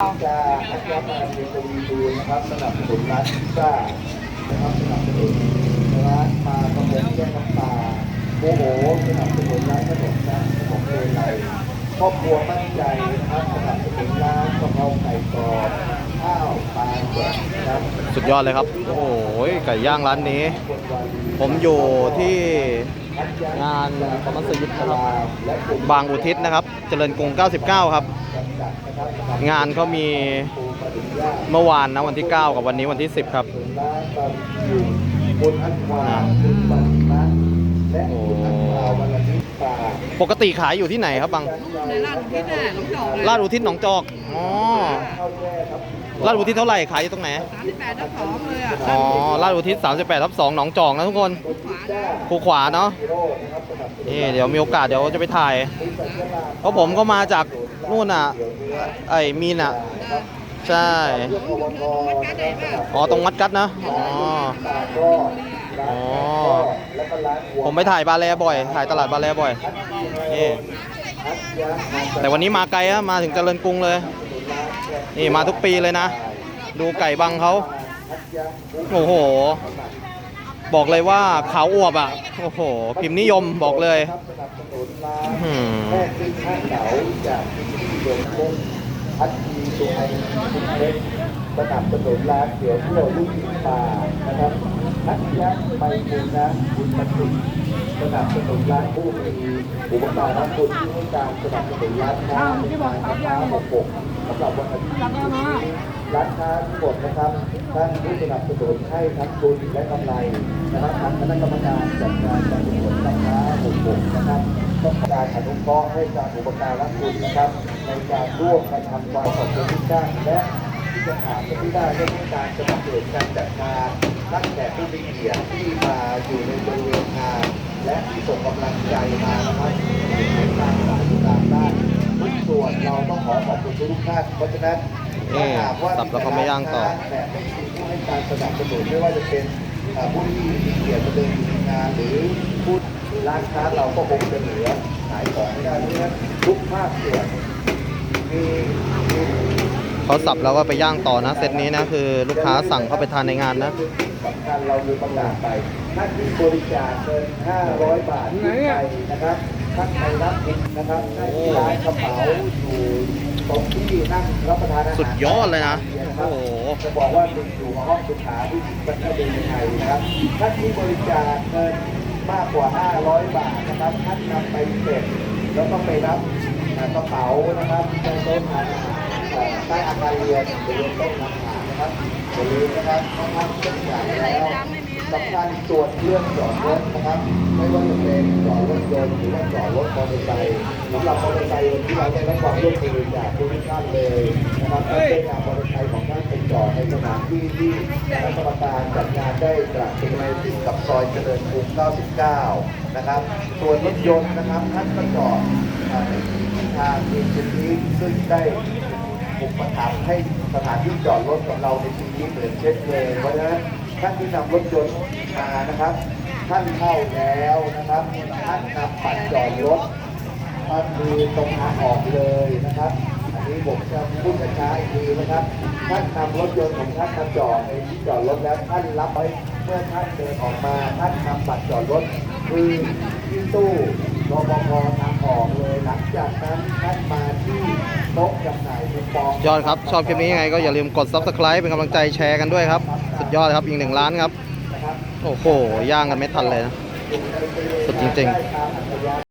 จะอัจฉริยะเรียนกวีบูลนะครับสนับสนุนร้านพิซซ่านะครับสนับสนุนร้านปลากระพงแยกน้ำปลาโอ้โหสนับสนุนร้านขนมนะขนมเลไลครอบครัวมั่นใจนะครับสนับสนุนร้านกะเพราไก่กรอบข้าวปลาแกะนะครับสุดยอดเลยครับ โอ้โหไก่ย่างร้านนี้ ผมอยู่ที่ งานประมัสยิดนะครับและกลุ่มบางอุทิศนะครับ เจริญกรุง 99 ครับจัดนะครับงานเขามีปูปลาดุกย่างเมื่อวานนะวันที่ 9 กับวันนี้วันที่ 10 ครับร้านบาร์บีคิวคุณอันวาคุณบันนะและคุณอันวาวันละนิดปลาปกติขายอยู่ที่ไหนครับบังในร้านที่น่ะน้องจอกเลยลาดอุทิศหนองจอกอ๋อข้าวแช่ครับ ลาดอุทิศเท่าไหร่ขายอยู่ตรงไหนสามสิบแปดน้ำหอมเลยอะอ๋อลาดอุทิศ38ทับ2หนองจอกนะทุกคนขวานะคูขวาเนาะฮีโร่นะครับสนับสนุนนี่เดี๋ยวมีโอกาสเดี๋ยวจะไปถ่ายบริษัทยาลาเพราะผมก็มาจากนู่นอะไอ้มีนอะใช่เรื่องอบตนะครับอ๋อตรงมัดกัดนะอ๋อปลาก็ร้านอ๋อแล้วก็ร้านวัวผมไปถ่ายบาแลบ่อย ถ่ายตลาดบาแลบ่อยนี่อัจยะมาแต่วันนี้มาไกลอะมาถึงเจริญกรุงเลย นี่มาทุกปีเลยนะ ดูไก่บังเขาโอ้โห บอกเลยว่าขาวอวบอะ โอ้โห พิมพ์นิยมบอกเลยครับ สนับสนุนร้านเหนาจากพิธีโดมเล่นพัดทีตัวไอคุณเล็กสนับสนุนร้านเกี่ยวเที่ยวลูกชิ้นปลานะครับนักยักษ์ไปบุญนะบุญมันติสนับสนุนร้านผู้มีอุปการะคุณที่ให้การสนับสนุนร้านค้าที่มาค้าหมกปกสำหรับวันอาทิตย์นี้ร้านค้าทั้งหมดนะครับท่านผู้สนับสนุนให้ทั้งทุนและกำไรนะครับทางคณะกรรมการจัดงานการกุศลร้านค้าหกปกนะครับต้องการอนุเคราะห์ให้การอุปการะคุณนะครับในการร่วมกันทำความขอบคุณทุกท่านและ จะถามกันที่ได้เรื่องการสนับสนุนการจัดงานตั้งแต่ผู้มีเกียรติที่มาอยู่ในบริเวณงานและที่ส่งกำลังใจมานะครับในการสานตามด้านทุกส่วนเราต้องขอขอบคุณทุกท่านเพราะฉะนั้นนี่สับแล้วก็ไม่ย่างต่อ แต่ไม่มีผู้ให้การสนับสนุนไม่ว่าจะเป็นผู้ที่มีเกียรติมาเดินอยู่ในงานหรือผู้ร้านค้าเราก็คงจะเหลือขายของไม่ได้เพราะฉะนั้นทุกภาคส่วนมี เขาสับแล้วก็ไปย่างต่อนะเซตนี้นะคือลูกค้าสั่งเข้าไปทานในงานนะสำคัญเราลืมประกาศไปท่านที่บริจาคเงิน500 บาทขึ้นไปนะครับท่านไปรับเองนะครับท่านที่ร้านกระเป๋าอยู่ตรงที่นั่งรับประทานอาหารสุดยอดเลยนะครัโอ้บโหจะบอกว่าติดอยู่ห้องสุขาที่ประเทศเดนไทยนะครับท่านที่บริจาคเงินมากกว่า 500 บาทนะครับท่านนำไปเสร็จแล้วก็ไปรับอ่ากระเป๋านะครับในโต๊ะทานอาหารเอ่อ ใต้อาคารเรียนบริเวณโต๊ะทานอาหารนะครับอย่าลืมนะครับถ้าท่านบริจาคแล้วสำคัญตรวจเรื่องจอดรถนะครับ ไม่ว่าจะเป็นจอดรถยนต์หรือว่าจอดรถมอเตอร์ไซค์สำหรับมอเตอร์ไซค์ที่เราได้รับความร่วมมือจากทุกท่านเลยนะครับให้เป็นงานมอเตอร์ไซค์ของท่านเป็นจอดในสถานที่ที่คณะกรรมการจัดงานได้ตรัสเป็นในติดกับซอยเจริญกรุง 99 นะครับส่วนรถยนต์นะครับท่านก็จอดในที่ทางเอเจนซี่ซึ่งได้ อุปถัมภ์ให้สถานที่จอดรถของเราในปีนี้เหมือนเช่นเคยเพราะฉะนั้นท่านที่นำรถยนต์มานะครับ ท่านเข้าแล้วนะครับ ท่านนำบัตรจอดรถมาคือตรงทางออกเลยนะครับอันนี้ผมจะพูดช้าๆอีกทีนะครับ ท่านนำรถยนต์ของท่านมาจอดในที่จอดรถแล้วท่านรับไว้เมื่อท่านเดินออกมาท่านนำบัตรจอดรถคือที่ตู้รปภทางออกเลยหลังจากนั้นท่านมา ยอดครับ ชอบคลิปนี้ยังไงก็อย่าลืมกด subscribe เป็นกำลังใจแชร์กันด้วยครับ สุดยอดครับ อีกหนึ่งล้านครับนะครับโอ้โห ย่างกันไม่ทันเลยนะ สุดจริง ๆ